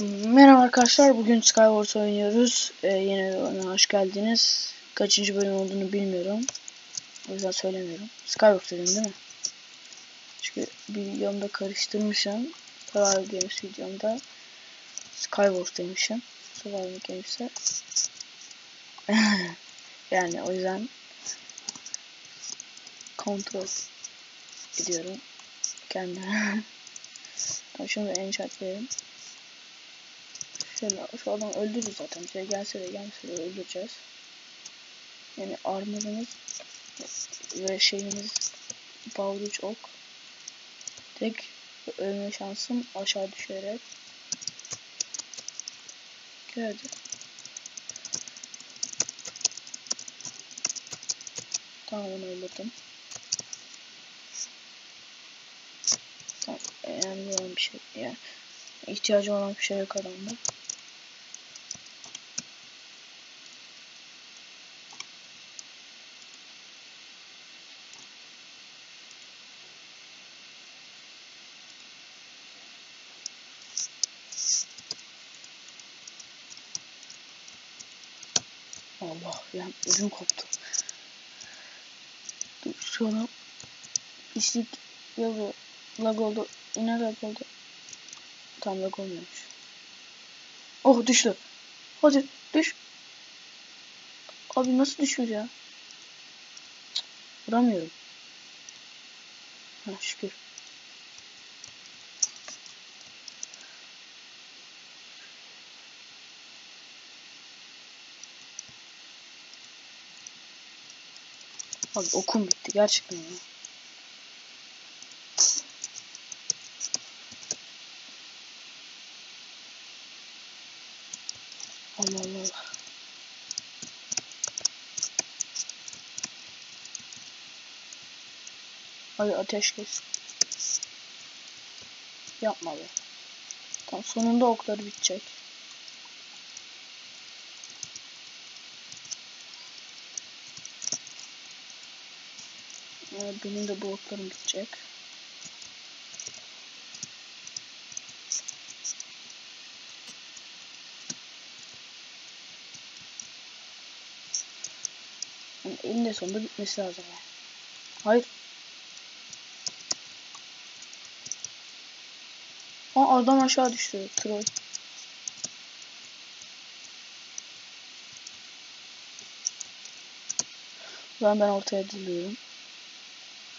Merhaba arkadaşlar, bugün Skywars oynuyoruz. Ee, yeni bir oyuna hoş geldiniz. Kaçıncı bölüm olduğunu bilmiyorum. O yüzden söylemiyorum. Skywars dedim değil mi? Çünkü videomda karıştırmışım. Survival Games videomda Skywars demişim. Survival Games'e. yani o yüzden kontrol ediyorum kendime. Şimdi enchantleyelim. Şöyle şu adam öldürürüz zaten. Bize gelse de gelse de öldüreceğiz. Yani armorumuz ve şeyimiz bağırıç ok. Tek ölme şansım aşağı düşerek. Geldi. Tamam onu öldürdüm. Tamam önemli olan bir şey. Yani ihtiyacı olan bir şey yok adamda. Allah ya ödüm koptu. Dur şu an pislik yazıyor. Lag oldu. Yine lag oldu. Tam lag olmuyormuş. Oh düştü. Hadi düş. Abi nasıl düşür ya? Vuramıyorum. Ha şükür. Abi okum bitti gerçekten ya. Allah Allah. Hadi ateş kes. Yapma be. Tamam sonunda okları bitecek. Benim de bu oklarım bitecek. Yani eninde sonunda bitmesi lazım yani. Hayır. Aa adam aşağı düştü. Troll. Zaman ben ortaya diziliyorum.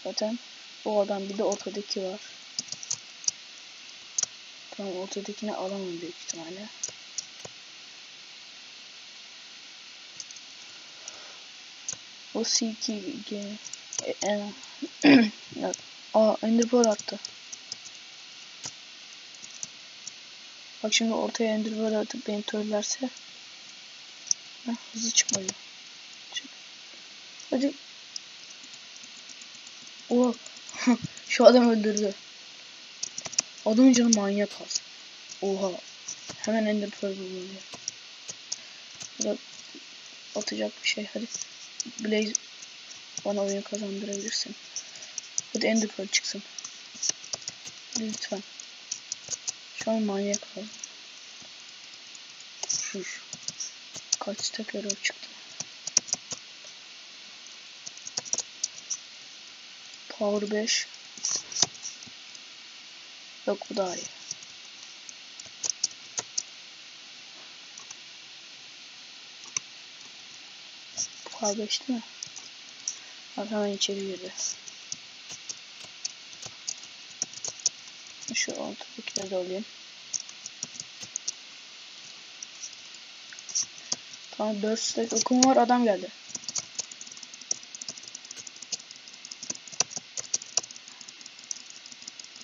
Zaten o adam bir de ortadaki var. Tamam ortadakini alamam büyük ihtimalle. O C2 gene. E, e, aa Ender Pearl attı. Bak şimdi ortaya Ender Pearl atıp beni trollerse. Heh, hızlı çıkmadı. Çık. Hadi. Oha. Şu adam öldürdü. Adamın canı manyak az. Oha. Hemen Ender Pearl atacak bir şey. Hadi. Blaze bana oyunu kazandırabilirsin. Hadi Ender Pearl çıksın. Lütfen. Şu an manyak lazım. Şuş. Kaç tekrar çıktı. Power 5. Yok bu daha iyi. Power 5 değil mi? Bak hemen içeri girdi. Şu ortadakileri de alayım. Tamam 4 stack okum var adam geldi.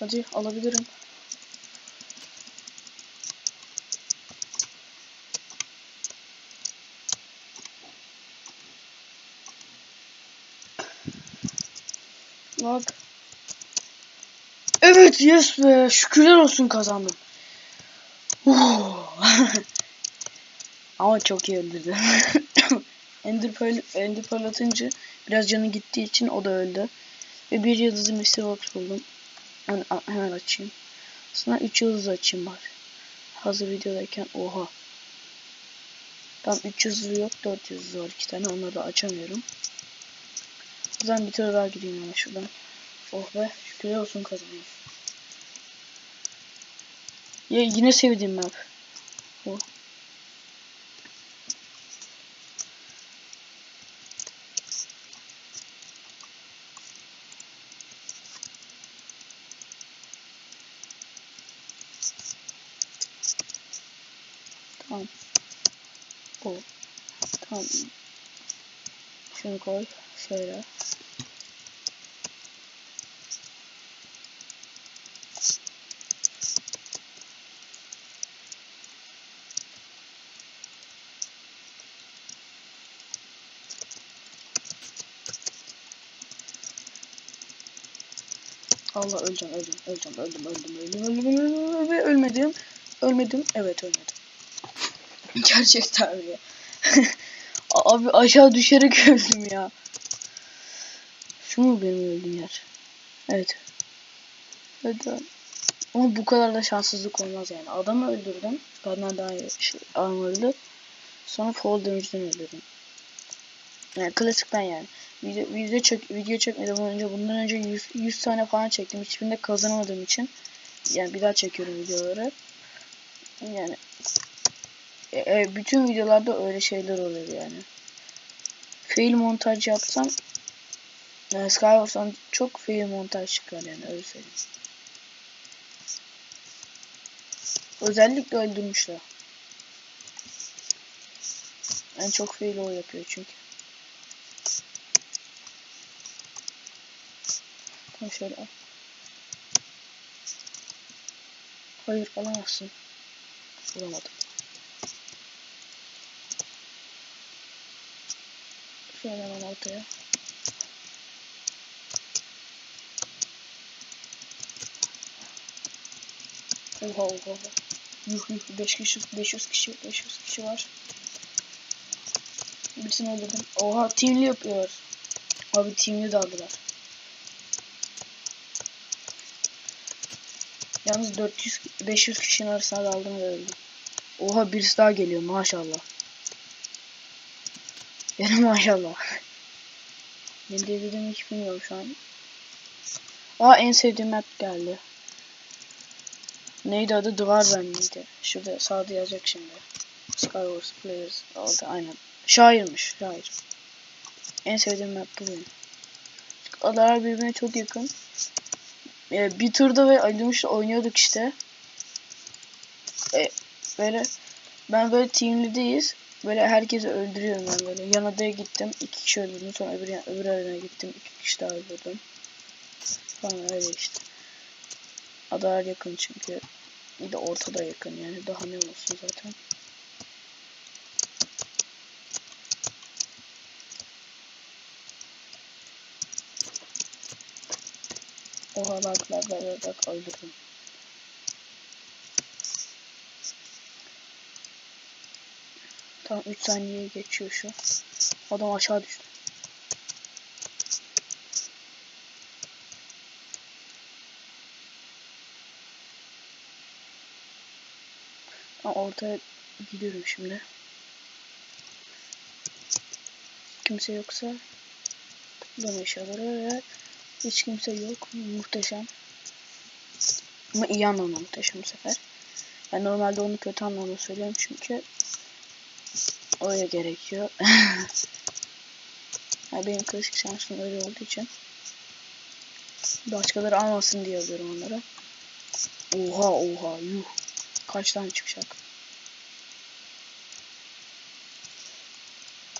Hadi alabilirim. Bak. Evet yes be şükürler olsun kazandım. Ama çok iyi öldürdü. Ender Pearl, atınca biraz canı gittiği için o da öldü. Ve bir yıldızı Mr. Ops buldum. Hemen, hemen açayım. Aslında 3 yıldız açayım bari. hazır videodayken oha. Tam 300 yok 400 var iki tane onları da açamıyorum. O zaman bir tur daha gideyim ama şuradan. Oh be şükürler olsun kazanıyoruz. Ya yine sevdiğim map. Oh. Tamam. O. Tamam. Şunu koy. Şöyle. Allah öleceğim, öleceğim, öleceğim, öldüm, öldüm, öldüm, öldüm, öldüm, öldüm, ve ölmedim, ölmedim, evet ölmedim. Gerçekten öyle. Abi aşağı düşerek öldüm ya. Şu mu benim öldüğüm yer? Evet. Evet. evet. Ama bu kadar da şanssızlık olmaz yani. Adamı öldürdüm. Benden daha iyi şey, armorlu. Sonra fall damage'den öldürdüm. Yani klasik ben yani. Video, video, çek, video çekmeden önce bundan önce 100, 100 tane falan çektim. Hiçbirinde kazanamadığım için. Yani bir daha çekiyorum videoları. Yani e, e, bütün videolarda öyle şeyler oluyor yani. Fail montaj yapsam yani Skywars'tan çok fail montaj çıkar yani öyle söyleyeyim. Özellikle öldürmüşler. En çok fail o yapıyor çünkü. Şöyle. Hayır alamazsın. Vuramadım. Şöyle hemen ortaya. Oha oha oha. Yuh yuh 5 kişi 500 kişi 500 kişi var. Birisini öldürdüm. Oha teamli yapıyor. Abi teamli daldılar. Yalnız 400 500 kişinin arasına daldım ve öldüm. Oha birisi daha geliyor maşallah. Yani maşallah. Ne dediğimi hiç bilmiyorum şu an. Aa en sevdiğim map geldi. Neydi adı? Duvar miydi? Şurada sağda yazacak şimdi. Skywars Players. Orada aynen. Şairmiş. Şair. En sevdiğim map bu benim. Adalar birbirine çok yakın. Ee, bir turda ve Ali oynuyorduk işte. Ee, böyle ben böyle teamlideyiz. Böyle herkesi öldürüyorum ben böyle. Yan adaya gittim. iki kişi öldürdüm. Sonra öbür, öbür adaya gittim. iki kişi daha öldürdüm. Falan öyle işte. Adalar yakın çünkü. Bir de ortada yakın yani. Daha ne olsun zaten. Oha bak bak bak, bak öldürdüm. Tam 3 saniye geçiyor şu. Adam aşağı düştü. Ben ortaya gidiyorum şimdi. Kimse yoksa toplam eşyaları ve hiç kimse yok. Muhteşem. Ama iyi anlamda muhteşem bu sefer. Ben normalde onu kötü anlamda söylüyorum çünkü öyle gerekiyor. yani benim klasik şansım öyle olduğu için başkaları almasın diye alıyorum onları. Oha oha yuh. Kaç tane çıkacak?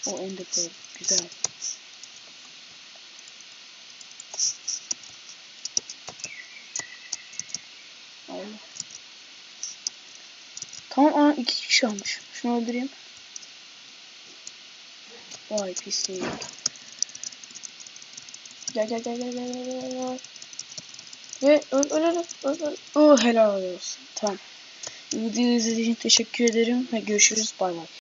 O Ender Pearl güzel. Allah. Tamam aa iki kişi almış. Şunu öldüreyim. Vay pislik. Gel gel gel gel gel gel gel. Ve öl öl öl öl öl. Oh helal olsun. Tamam. Videoyu izlediğiniz için teşekkür ederim ve görüşürüz. Bay bay.